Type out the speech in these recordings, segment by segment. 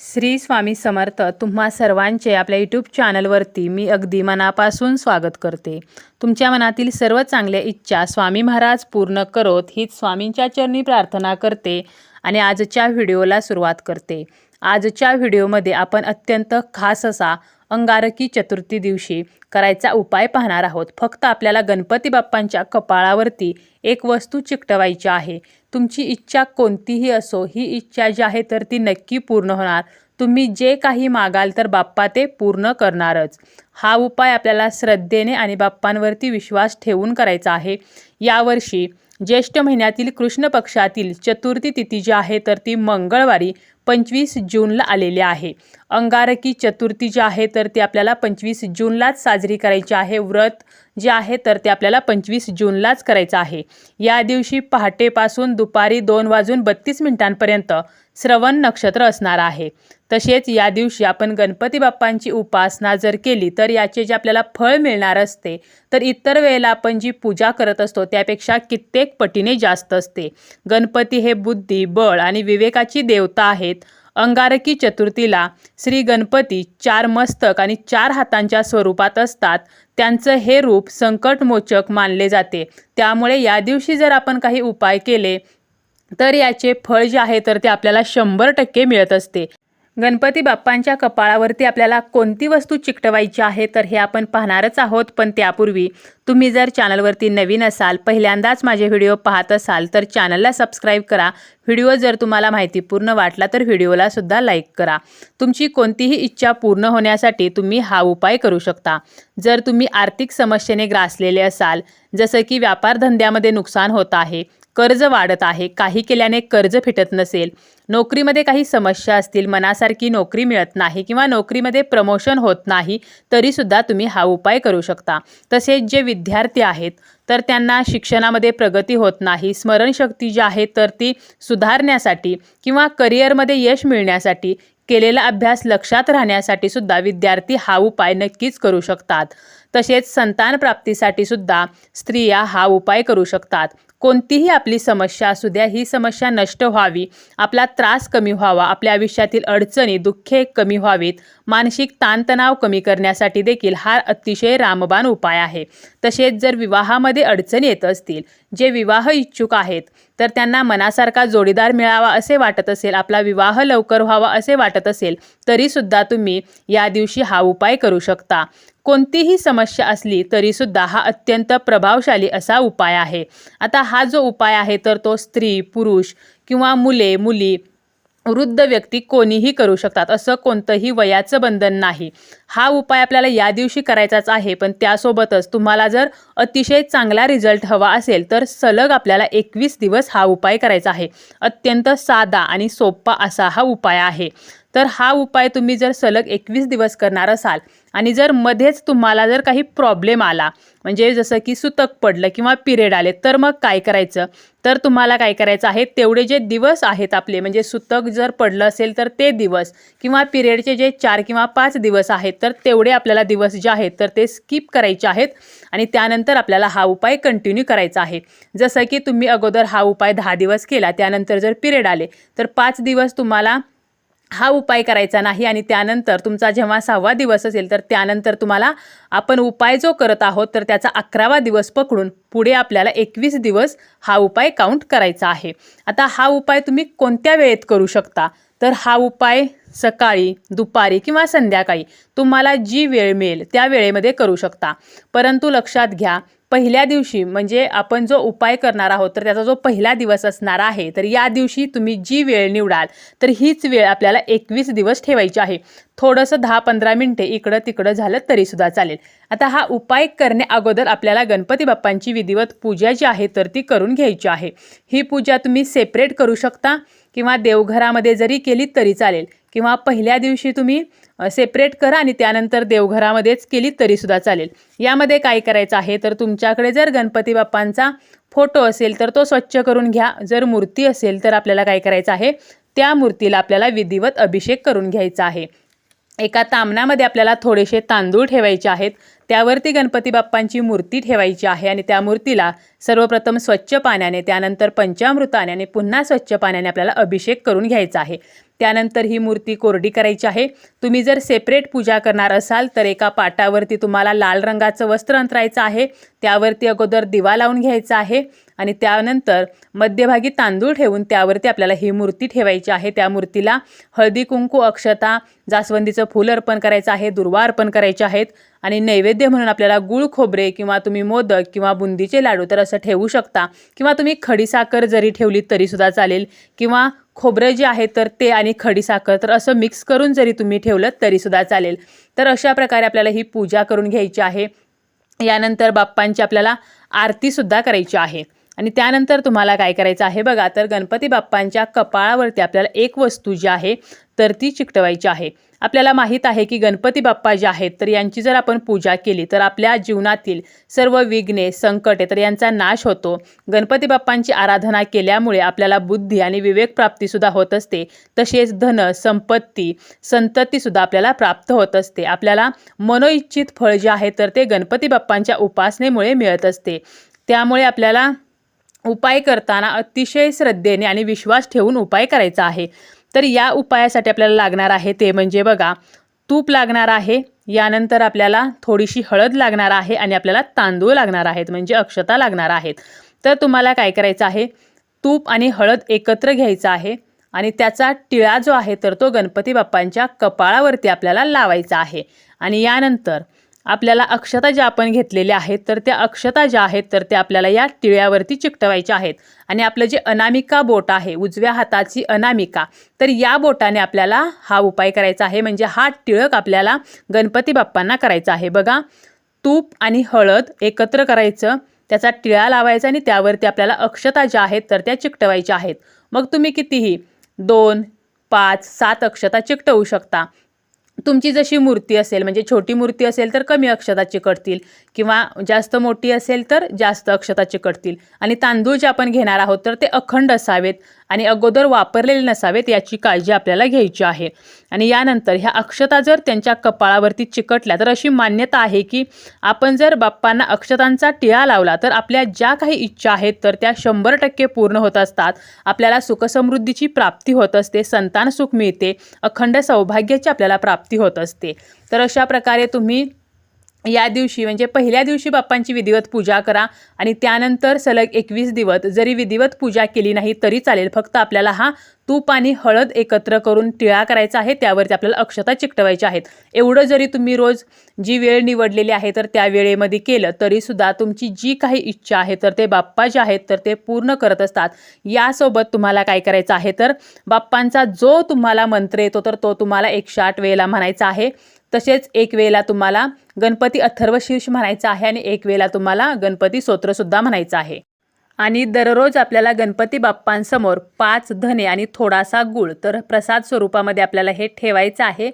श्री स्वामी समर्थ तुम्हा सर्वांचे आपल्या यूट्यूब चॅनलवरती मी अगदी मनापासून स्वागत करते. तुमच्या मनातील सर्व चांगल्या इच्छा स्वामी महाराज पूर्ण करोत हीच स्वामींच्या चरणी प्रार्थना करते आणि आजच्या व्हिडिओला सुरुवात करते. आजच्या व्हिडिओमध्ये आपण अत्यंत खास असा अंगारकी चतुर्थी दिवशी करायचा उपाय पाहणार आहोत. फक्त आपल्याला गणपती बाप्पांच्या कपाळावरती एक वस्तू चिकटवायची आहे. तुमची इच्छा कोणतीही असो ही इच्छा जी आहे तर ती नक्की पूर्ण होणार. तुम्ही जे काही मागाल तर बाप्पा ते पूर्ण करणारच. हा उपाय आपल्याला श्रद्धेने आणि बाप्पांवरती विश्वास ठेवून करायचा आहे. यावर्षी ज्येष्ठ महिन्यातील कृष्ण पक्षातील चतुर्थी तिथी जी आहे तर ती मंगळवारी पंचवीस जूनला आलेली आहे. अंगारकी चतुर्थी जी आहे तर ती आपल्याला पंचवीस जूनलाच साजरी करायची आहे. व्रत जे आहे तर ते आपल्याला पंचवीस जूनलाच करायचं आहे. या दिवशी पहाटेपासून दुपारी दोन वाजून बत्तीस मिनिटांपर्यंत श्रवण नक्षत्र असणार आहे. तसेच या दिवशी आपण गणपती बाप्पांची उपासना जर केली तर याचे जे आपल्याला फळ मिळणार असते तर इतर वेळेला आपण जी पूजा करत असतो त्यापेक्षा कित्येक पटीने जास्त असते. गणपती हे बुद्धी बळ आणि विवेकाची देवता आहेत. अंगारकी चतुर्थीला श्री गणपती चार मस्तक आणि चार हातांच्या स्वरूपात असतात. त्यांचं हे रूप संकटमोचक मानले जाते. त्यामुळे या दिवशी जर आपण काही उपाय केले तर याचे फळ जे आहे तर ते आपल्याला शंभर टक्के मिळत असते. गणपती बाप्पांच्या कपाळावरती आपल्याला कोणती वस्तू चिकटवायची आहे तर हे आपण पाहणारच आहोत. पण त्यापूर्वी तुम्ही जर चॅनलवरती नवीन असाल पहिल्यांदाच माझे व्हिडिओ पाहत असाल तर चॅनलला सबस्क्राईब करा. व्हिडिओ जर तुम्हाला माहितीपूर्ण वाटला तर व्हिडिओला सुद्धा लाईक करा. तुमची कोणतीही इच्छा पूर्ण होण्यासाठी तुम्ही हा उपाय करू शकता. जर तुम्ही आर्थिक समस्येने ग्रासलेले असाल जसं की व्यापारधंद्यामध्ये नुकसान होत आहे कर्ज वाढत आहे. काही केल्याने कर्ज फिटत नसेल. नोकरीमध्ये काही समस्या असतील मनासारखी नोकरी मिळत नाही किंवा नोकरीमध्ये प्रमोशन होत नाही तरीसुद्धा तुम्ही हा उपाय करू शकता. तसेच जे विद्यार्थी आहेत तर त्यांना शिक्षणामध्ये प्रगती होत नाही. स्मरणशक्ती जी आहे तर ती सुधारण्यासाठी किंवा करिअरमध्ये यश मिळण्यासाठी केलेला अभ्यास लक्षात राहण्यासाठी सुद्धा विद्यार्थी हा उपाय नक्कीच करू शकतात. तसेच संतान प्राप्तीसाठी सुद्धा स्त्रिया हा उपाय करू शकतात. कोणतीही आपली समस्या असू द्या ही समस्या नष्ट व्हावी आपला त्रास कमी व्हावा आपल्या आयुष्यातील अडचणी दुःखे कमी व्हावीत मानसिक ताणतणाव कमी करण्यासाठी देखील हा अतिशय रामबाण उपाय आहे. तसेच जर विवाहामध्ये अडचणी येत असतील जे विवाह इच्छुक आहेत तर त्यांना मनासारखा जोडीदार मिळावा असे वाटत असेल आपला विवाह लवकर व्हावा असे वाटत असेल तरीसुद्धा तुम्ही या दिवशी हा उपाय करू शकता. कोणतीही समस्या असली तरीसुद्धा हा अत्यंत प्रभावशाली असा उपाय आहे. आता हा जो उपाय आहे तर तो स्त्री पुरुष किंवा मुले मुली वृद्ध व्यक्ती कोणीही करू शकतात. असं कोणतंही वयाचं बंधन नाही. हा उपाय आपल्याला या दिवशी करायचाच आहे पण त्यासोबतच तुम्हाला जर अतिशय चांगला रिझल्ट हवा असेल तर सलग आपल्याला एकवीस दिवस हा उपाय करायचा आहे. अत्यंत साधा आणि सोपा असा हा उपाय आहे. तर हा उपाय तुम्ही जर सलग एकवीस दिवस करणार असाल आणि जर मध्येच तुम्हाला जर काही प्रॉब्लेम आला म्हणजे जसं की सुतक पडलं किंवा पिरियड आले तर मग काय करायचं? तर तुम्हाला काय करायचं आहे तेवढे जे दिवस आहेत आपले म्हणजे सुतक जर पडलं असेल तर ते दिवस किंवा पिरियडचे जे चार किंवा पाच दिवस आहेत तर तेवढे आपल्याला दिवस जे आहेत तर ते स्किप करायचे आहेत आणि त्यानंतर आपल्याला हा उपाय कंटिन्यू करायचा आहे. जसं की तुम्ही अगोदर हा उपाय दहा दिवस केला त्यानंतर जर पिरियड आले तर पाच दिवस तुम्हाला हा उपाय करायचा नाही आणि त्यानंतर तुमचा जेव्हा सहावा दिवस असेल तर त्यानंतर तुम्हाला आपण उपाय जो करत आहोत तर त्याचा अकरावा दिवस पकडून पुढे आपल्याला एकवीस दिवस हा उपाय काउंट करायचा आहे. आता हा उपाय तुम्ही कोणत्या वेळेत करू शकता? तर हा उपाय सकाळी दुपारी किंवा संध्याकाळी तुम्हाला जी वेळ मिळेल त्या वेळेमध्ये करू शकता. परंतु लक्षात घ्या पहिल्या दिवशी म्हणजे आपण जो उपाय करणार आहोत तर त्याचा जो पहिला दिवस असणार आहे तर या दिवशी तुम्ही जी वेळ निवडाल तर हीच वेळ आपल्याला एकवीस दिवस ठेवायची आहे. थोडंसं दहा पंधरा मिनटे इकडं तिकडं झालं तरीसुद्धा चालेल. आता हा उपाय करण्या अगोदर आपल्याला गणपती बाप्पांची विधिवत पूजा जी आहे तर ती करून घ्यायची आहे. ही पूजा तुम्ही सेपरेट करू शकता. किंवा देवघरामध्ये जरी केली तरी चालेल. किंवा पहिल्या दिवशी तुम्ही सेपरेट करा आणि त्यानंतर देवघरामध्येच केली तरीसुद्धा चालेल. यामध्ये काय करायचं आहे? तर तुमच्याकडे जर गणपती बाप्पांचा फोटो असेल तर तो स्वच्छ करून घ्या. जर मूर्ती असेल तर आपल्याला काय करायचं आहे? त्या मूर्तीला आपल्याला विधिवत अभिषेक करून घ्यायचा आहे. एका तामणामध्ये आपल्याला थोडेसे तांदूळ ठेवायचे आहेत. त्यावरती गणपती बाप्पांची मूर्ती ठेवायची आहे आणि त्या मूर्तीला सर्वप्रथम स्वच्छ पाण्याने त्यानंतर पंचामृताने आणि पुन्हा स्वच्छ पाण्याने आपल्याला अभिषेक करून घ्यायचा आहे. त्यानंतर ही मूर्ती कोरडी करायची आहे. तुम्ही जर सेपरेट पूजा करणार असाल तर एका पाटावरती तुम्हाला लाल रंगाचं वस्त्र अंतरायचं आहे. त्यावरती अगोदर दिवा लावून घ्यायचा आहे. आणि त्यानंतर मध्यभागी तांदूळ ठेवून त्यावरती आपल्याला ही मूर्ती ठेवायची आहे. त्या मूर्तीला हळदी कुंकू अक्षता जास्वंदीचं फूल अर्पण करायचं आहे दुर्वा अर्पण करायचे आहेत. आणि नैवेद्य म्हणून आपल्याला गुळ खोबरे किंवा तुम्ही मोदक किंवा बुंदीचे लाडू तर असं ठेवू शकता. किंवा तुम्ही खडीसाखर जरी ठेवली तरीसुद्धा चालेल. किंवा खोबरं जे आहे तर ते आणि खडीसाखर तर असं मिक्स करून जरी तुम्ही ठेवलं तरीसुद्धा चालेल. तर अशा प्रकारे आपल्याला ही पूजा करून घ्यायची आहे. यानंतर बाप्पांची आपल्याला आरतीसुद्धा करायची आहे. आणि त्यानंतर तुम्हाला काय करायचं आहे बघा तर गणपती बाप्पांच्या कपाळावरती आपल्याला एक वस्तू जी आहे तर ती चिकटवायची आहे. आपल्याला माहीत आहे की गणपती बाप्पा जे आहेत तर यांची जर आपण पूजा केली तर आपल्या जीवनातील सर्व विघ्ने संकटे तर यांचा नाश होतो. गणपती बाप्पांची आराधना केल्यामुळे आपल्याला बुद्धी आणि विवेक प्राप्तीसुद्धा होत असते. तसेच धन संपत्ती संततीसुद्धा आपल्याला प्राप्त होत असते. आपल्याला मनोइच्छित फळ जे आहे तर ते गणपती बाप्पांच्या उपासनेमुळे मिळत असते. त्यामुळे आपल्याला उपाय करताना अतिशय श्रद्धेने आणि विश्वास ठेवून उपाय करायचा आहे. तर या उपायासाठी आपल्याला लागणार आहे ते म्हणजे बघा तूप लागणार आहे यानंतर आपल्याला थोडीशी हळद लागणार आहे आणि आपल्याला तांदूळ लागणार आहेत म्हणजे अक्षता लागणार आहेत. तर तुम्हाला काय करायचं आहे तूप आणि हळद एकत्र घ्यायचं आहे आणि त्याचा टिळा जो आहे तर तो गणपती बाप्पांच्या कपाळावरती आपल्याला लावायचा आहे. आणि यानंतर आपल्याला अक्षता ज्या आपण घेतलेल्या आहेत तर त्या अक्षता ज्या आहेत तर त्या आपल्याला या टिळ्यावरती चिकटवायच्या आहेत. आणि आपलं जे अनामिका बोट आहे उजव्या हाताची अनामिका तर या बोटाने आपल्याला हा उपाय करायचा आहे. म्हणजे हा टिळक आपल्याला गणपती बाप्पांना करायचा आहे. बघा तूप आणि हळद एकत्र करायचं त्याचा टिळा लावायचा आणि त्यावरती आपल्याला अक्षता ज्या आहेत तर त्या चिकटवायच्या आहेत. मग तुम्ही कितीही दोन पाच सात अक्षता चिकटवू शकता. तुमची जशी मूर्ती असेल म्हणजे छोटी मूर्ती असेल तर कमी अक्षता चिकटतील किंवा जास्त मोठी असेल तर जास्त अक्षता चिकटतील आणि तांदूळ जे आपण घेणार आहोत तर ते अखंड असावेत. आणि अगोदर वापरलेले नसावेत याची काळजी आपल्याला घ्यायची आहे. आणि यानंतर ह्या अक्षता जर त्यांच्या कपाळावरती चिकटल्या तर अशी मान्यता आहे की आपण जर बाप्पांना अक्षतांचा टिळा लावला तर आपल्या ज्या काही इच्छा आहेत तर त्या शंभर टक्के पूर्ण होत असतात. आपल्याला सुखसमृद्धीची प्राप्ती होत असते संतान सुख मिळते अखंड सौभाग्याची आपल्याला प्राप्ती होत असते. तर अशा प्रकारे तुम्ही या दिवशी म्हणजे पहिल्या दिवशी बाप्पांची विधिवत पूजा करा आणि त्यानंतर सलग एकवीस दिवस जरी विधिवत पूजा केली नाही तरी चालेल. फक्त आपल्याला हा तूप आणि हळद एकत्र करून टिळा करायचा आहे त्यावरती आपल्याला अक्षता चिकटवायच्या आहेत. एवढं जरी तुम्ही रोज जी वेळ निवडलेली आहे तर त्या वेळेमध्ये केलं तरीसुद्धा तुमची जी काही इच्छा आहे तर ते बाप्पा जे आहेत तर ते पूर्ण करत असतात. यासोबत तुम्हाला काय करायचं आहे तर बाप्पांचा जो तुम्हाला मंत्र येतो तर तो तुम्हाला एकशे आठ वेळेला म्हणायचा आहे. तसेच एक वेळेला तुम्हाला गणपती अथर्वशीर्ष म्हणायचा आहे आणि एक वेळेला तुम्हाला गणपती स्तोत्रसुद्धा म्हणायचं आहे. आणि दररोज आपल्याला गणपती बाप्पांसमोर पाच धने आणि थोडासा गुळ तर प्रसाद स्वरूपामध्ये आपल्याला हे ठेवायचं आहे.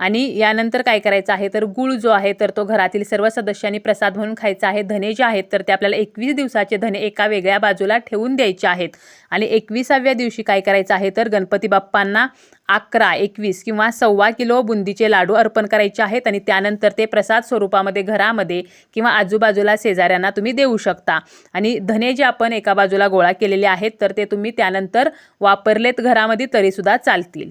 आणि यानंतर काय करायचं आहे? तर गुळ जो आहे तर तो घरातील सर्व सदस्यांनी प्रसाद म्हणून खायचा आहे. धने जे आहेत तर ते आपल्याला एकवीस दिवसाचे धने एका वेगळ्या बाजूला ठेवून द्यायचे आहेत. आणि एकविसाव्या दिवशी काय करायचं आहे? तर गणपती बाप्पांना अकरा एकवीस किंवा सव्वा किलो बुंदीचे लाडू अर्पण करायचे आहेत आणि त्यानंतर ते प्रसाद स्वरूपामध्ये घरामध्ये किंवा आजूबाजूला शेजाऱ्यांना तुम्ही देऊ शकता. आणि धने जे आपण एका बाजूला गोळा केलेले आहेत तर ते तुम्ही त्यानंतर वापरलेत घरामध्ये तरीसुद्धा चालतील.